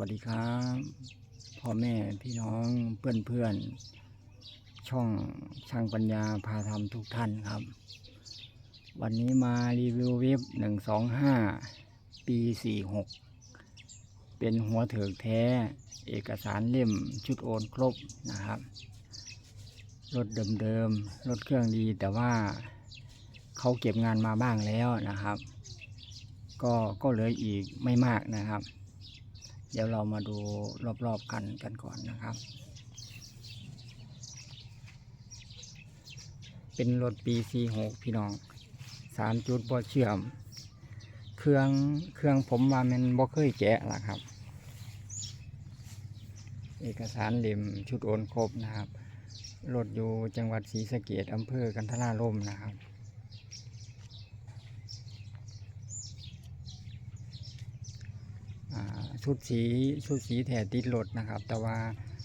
วัสดีครับพ่อแม่พี่น้องเพื่อนเพื่อนๆช่องช่างปัญญาพาทำทุกท่านครับ วันนี้มารีวิวเว็บหนึ่งสองห้าปีสี่หกเป็นหัวเถิกแท้ เอกสารเล่มชุดโอนครบนะครับ รถเดิมๆ รถเครื่องดีแต่ว่าเขาเก็บงานมาบ้างแล้วนะครับ ก็ก็เหลืออีกไม่มากนะครับ เดี๋ยวเรามาดูรอบๆกันกันก่อนนะครับ เป็นรถปี 46 พี่น้องสามจุดบ่เชื่อม เครื่องเครื่องผมว่ามันบ่เคยแกะล่ะครับ เอกสารเล่มชุดโอนครบนะครับ รถอยู่จังหวัดศรีสะเกดอำเภอกันทราล่มนะครับ อ่า ชุดสีชุดสีแถติดรถนะครับ แต่ว่า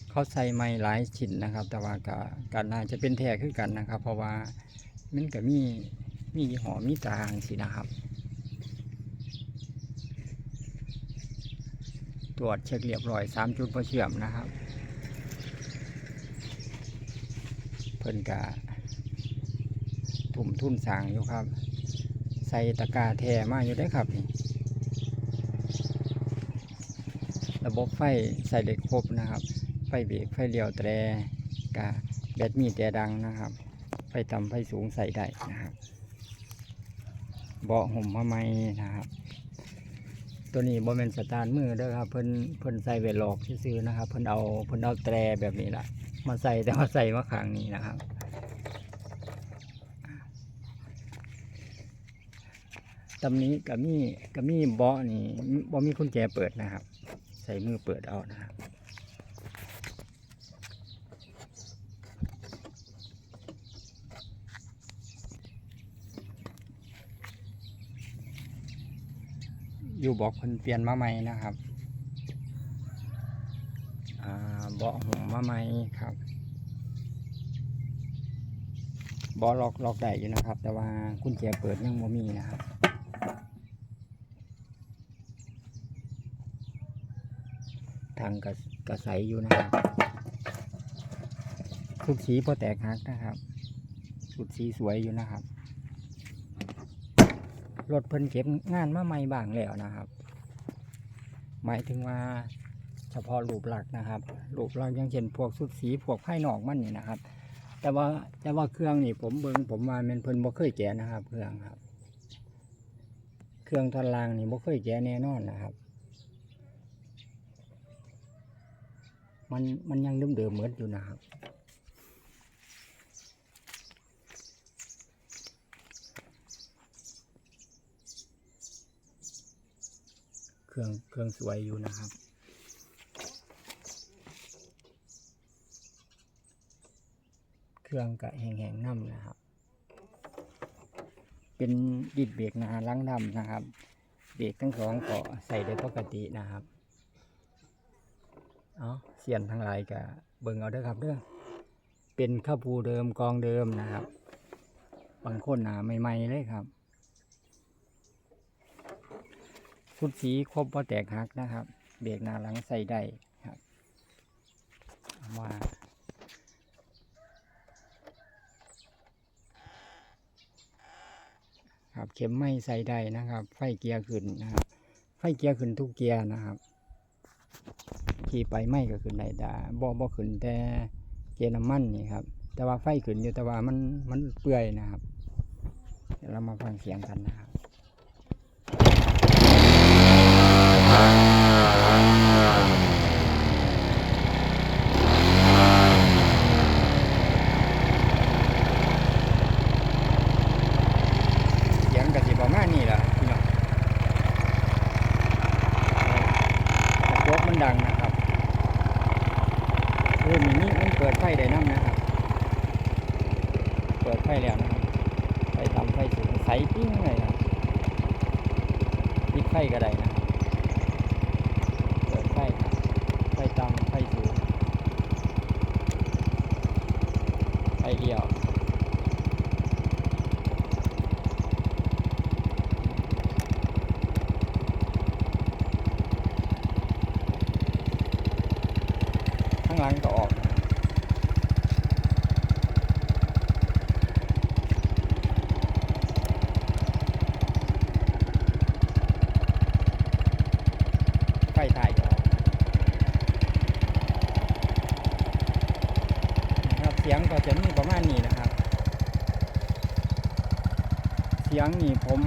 เขาใส่ไม้หลายชิ้นนะครับ แต่ว่าก็ก็น่าจะเป็นแท้คือกันนะครับ เพราะว่ามันก็มีมีหอมีตางสินะครับ ตรวจเช็คเรียบร้อยสามจุดพอเชื่อมนะครับ เพิ่นกะทุ่มทุ่นสางอยู่ครับ ใส่ตะกร้าแทมาอยู่ได้ครับนี่ ระบบไฟใส่เด็กครบนะครับ ไฟเบรกไฟเลี้ยวแตรกะแบตมีแต่ดังนะครับ ไฟต่ำไฟสูงใส่ได้นะครับ เบาะห่มมาไหมนะครับ ตัวนี้บอมเมนสตาร์มือเด้อครับเพิ่นเพิ่นใส่เวลล็อกซื้อนะครับ เพิ่นเอาเพิ่นเอาแตรแบบนี้แหละมาใส่แต่ว่าใส่มาข้างนี้นะครับตำนี้กับมีกับมีเบาะนี่บ่มีกุญแจเปิดนะครับ ใส่มือเปิดเอานะครับอยู่บอกคนเปลี่ยนมาใหม่นะครับอ่าเบาะหัวมาใหม่ครับเบาะล็อกล็อกได้อยู่นะครับ แต่ว่ากุญแจเปิดยังบ่มีนะครับ ทางกระกระใสอยู่นะครับชุดสีพอแตกหักนะครับชุดสีสวยอยู่นะครับรถเพิ่นเก็บงานมาใหม่บางแล้วนะครับ หมายถึงว่าเฉพาะรูปลักนะครับรูปลักย่างเช่นพวกชุดสีพวกภายนอกมันนี่นะครับ แต่ว่าแต่ว่าเครื่องนี่ผมเบิ่งผมว่ามันเพิ่นบ่เคยแกะนะครับ เครื่องครับ เครื่องท่อนลางนี่บ่เคยแกะแน่นอนนะครับ มันมันยังเดิมๆเหมือนอยู่นะครับเครื่องเครื่องสวยอยู่นะครับเครื่องกะแห้งๆน้ำนะครับ เป็นดิดเบรกนาล้างดำนะครับ เบรกทั้งสองก็ใส่ได้ปกตินะครับ เอาเสียนทั้งหลายกะเบิ่งเอาเด้อครับเด้อเป็นข้าวปูเดิมกองเดิมนะครับ บางคนหนาใหม่ๆเลยครับชุดสีครบพอแตกหักนะครับ เบรกหน้าหลังใส่ได้ครับมาครับเข็มไม่ใส่ได้นะครับ ไฟเกียร์ขึ้นนะครับ ไฟเกียร์ขึ้นทุกเกียร์นะครับ ขี่ไปไม่ก็ขึ้นได้แต่บ่บ่ขึ้นแต่เกียร์น้ำมันนี่ครับ แต่ว่าไฟขึ้นอยู่แต่ว่ามันมันเปื่อยนะครับเดี๋ยวเรามาฟังเสียงกันนะครับ เออมีนี่มันเปิดไฟได้น้ำนะครับ เปิดไฟแล้วนะครับไฟต่ำไฟสูงใสปิ้งเลยครับปิดไฟก็ได้นะเปิดไฟครับไฟต่ำไฟสูงไฟเดียวางหลังก็ออกนะครับไฟถ่ายก็ออกนะครับเสียง ก็จะมีประมาณนี้นะครับ เสียงนี่ผม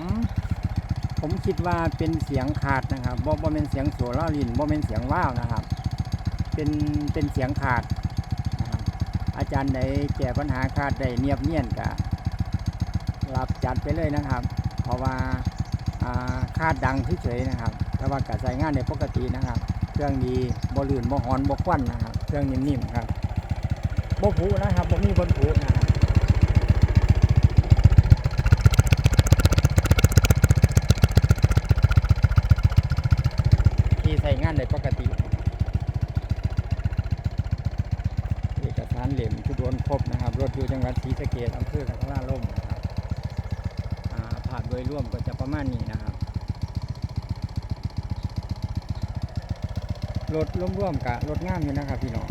ผมคิดว่าเป็นเสียงขาดนะครับบ่บ่เป็นเสียงโสล่าลินบ่เป็นเสียงว้าวนะครับ เป็นเป็นเสียงขาดนะครับอาจารย์ใดแก้ปัญหาขาดได้เนียบเนียนกะรับจัดไปเลยนะครับ เพราะว่าอ่าขาดดังเฉยๆนะครับแต่ว่ากะใช้งานได้ปกตินะครับ เครื่องดีบ่ลื่นบ่หอนบ่ควันนะครับ เครื่องนิ่มๆครับ บผุนะครับบ่มีบนผุนะที่ใช้งานได้ปกติ เอกสารเหล่มทุกโดนครบนะครับรถอยู่จังหวัดศรีสะเกษอำเภอกันทราล่มนะครับอ่าภาพโดยรวมก็จะประมาณนี้นะครับรถร่วมๆกับรถงามอยู่นะครับพี่น้อง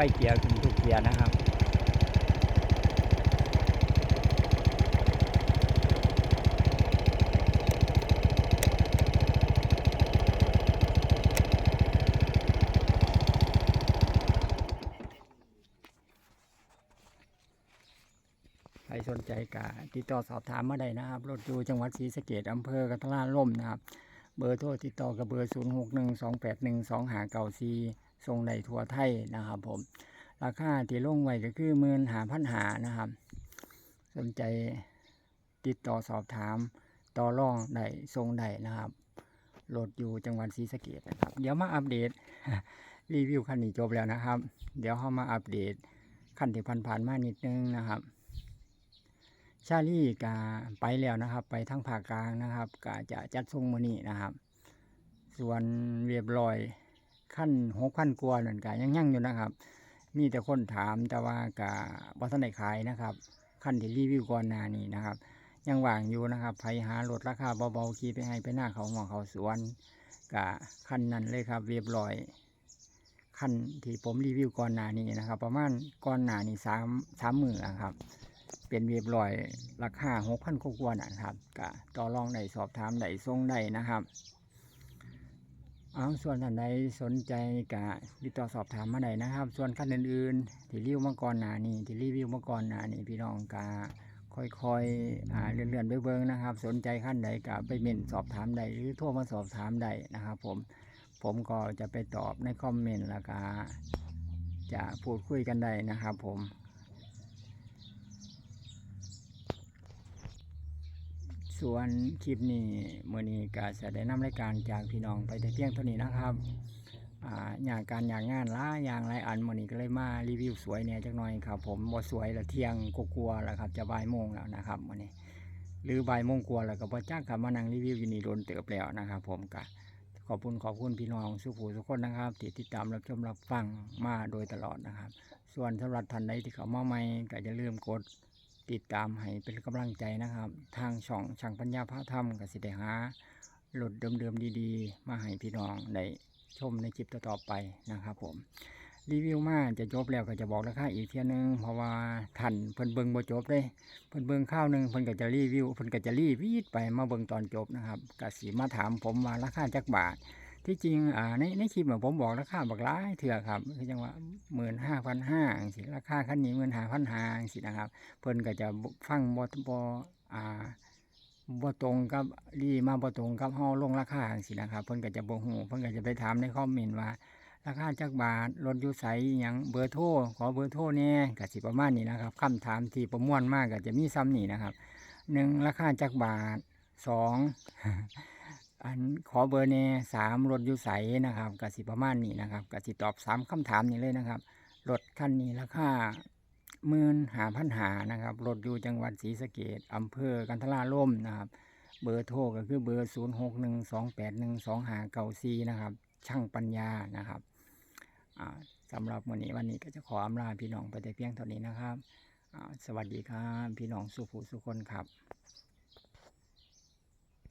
ค่เกียร์ขึ้นทุกเกียร์นะครับใครสนใจก็ติดต่อสอบถามมาได้นะครับ รถอยู่จังหวัดศรีสะเกดอำเภอกระทลาล่มนะครับ เบอร์โทรติดต่อกับเบอร์ 0 6 1 2 8 1 2 5 9 4 ส่งในทัวร์ไทยนะครับผม ราคาที่ลงไว้ก็คือมื่นหาพันหานะครับ สนใจติดต่อสอบถามต่อรองได้ทรงได้นะครับโหลดอยู่จังหวัดศรีสะเกดนะครับ เดี๋ยวมาอัปเดต รีวิวคันนี้จบแล้วนะครับ เดี๋ยวเข้ามาอัปเดตคันที่ผ่านๆมานิดนึงนะครับ ชาลี่กาไปแล้วนะครับ ไปทั้งภาคกลางนะครับกาจะจัดทรงมือนี้นะครับ ส่วนเรียบร้อย ขั้นหกพันกว่านั่นกายังยั่งอยู่นะครับ มีแต่คนถามแต่ว่ากาบัทันได้ขายนะครับ ขั้นที่รีวิวก่อนหน้านี้นะครับ ยังว่างอยู่นะครับไผหารถราคาเบาๆขี่ไปให้ไปหน้าเขาหมอเขาสวนกะขั้นนั้นเลยครับเรียบร้อยขั้นที่ผมรีวิวก่อนหน้านี้นะครับ ประมาณก่อนหน้านี้สามสามมืออะครับ เป็นเรียบร้อยราคาหกพันกว่านะครับกะต่อรองได้สอบถามได้ส่งได้นะครับ เอาส่วนท่านใดสนใจกะติดต่อสอบถามมาได้นะครับ ส่วนขั้นอื่นๆที่รีวิวมาก่อนหน้านี้ที่รีวิวมาก่อนหน้านี้พี่น้องกะค่อยๆอ่าเลื่อนๆไปเบิ้งนะครับ สนใจขั้นใดกะไปเมนสอบถามใดหรือโทรมาสอบถามใดนะครับ ผมผมก็จะไปตอบในคอมเมนต์แล้วก็จะพูดคุยกันได้นะครับ ผม ส่วนคลิปนี้เมื่อนี้ก็จะได้นำรายการจากพี่น้องไปแต่เพียงเท่านี้นะครับอ่าอย่างการอย่างงานละอย่างไรอันเมื่อนี้ก็เลยมารีวิวสวยเนี่ยจักหน่อยครับ ผมบ่สวยละเที่ยงกลัวแล้วครับ จะบ่ายโมงแล้วนะครับมื่อนี้หรือบ่ายโมงกว่าแล้วก็บ่จ้างขับมานั่งรีวิวอยู่นี่โดนเติบแล้วนะครับ ผมก็ขอบคุณขอบคุณพี่น้องสุขูทุกคนนะครับที่ติดตามรับชมรับฟังมาโดยตลอดนะครับ ส่วนสำหรับท่านใดที่เขามาใหม่ก็อย่าลืมกด ติดตามให้เป็นกำลังใจนะครับ ทางช่องช่างปัญญาพระธรรมกสิได้หาหลุดเดิมๆดีๆ มาให้พี่น้องได้ชมในคลิปต่อๆไปนะครับผมรีวิวมาจะจบแล้วก็จะบอกราคาอีกเที่ยนึงเพราะว่าท่านเพิ่นเบิงบ่จบเลยเพิ่นเบิงข้าวหนึ่งเพิ่นก็จะรีวิวเพิ่นก็จะรีวีดไปมาเบิงตอนจบนะครับกสิมาถามผมว่าราคาจักบาท ที่จริงอ่าในในคลิปอะผมบอกราคาบักหลายเถื่อครับคือจังว่าหมื่นห้าพันห้าสิราคาคันนี้หมื่นห้าพันห้าสินะครับ เพิ่นก็จะฟังบ่บ่อ่าบ่ตรงกับรีมาบ่ตรงกับเฮาลงราคาจังซี่นะครับเพิ่นก็จะบ่ฮู้เพิ่นก็จะไปถามในคอมเมนต์ว่าราคาจักบาทรถยูไสยังเบอร์โทรขอเบอร์โทรแหน่ก็สิประมาณนี้นะครับคำถามที่ประมวลมากก็จะมีซ้ำนี่นะครับหนึ่งราคาจักบาทสอง อันขอเบอร์แหน่สามรถอยู่ไสนะครับกสิประมาณนี้นะครับกสิตอบสามคำถามนี้เลยนะครับรถคันนี้ราคาหมื่นหาพันหานะครับรถอยู่จังหวัดศรีสะเกดอำเภอกันทราล่มนะครับ เบอร์โทรก็คือเบอร์0 6 1 2 8 1 2 5 9 4นะครับ ช่างปัญญานะครับสำหรับวันนี้วันนี้ก็จะขออำลาพี่น้องไปแต่เพียงเท่านี้นะครับ สวัสดีครับ พี่น้องสุภูสุคนครับ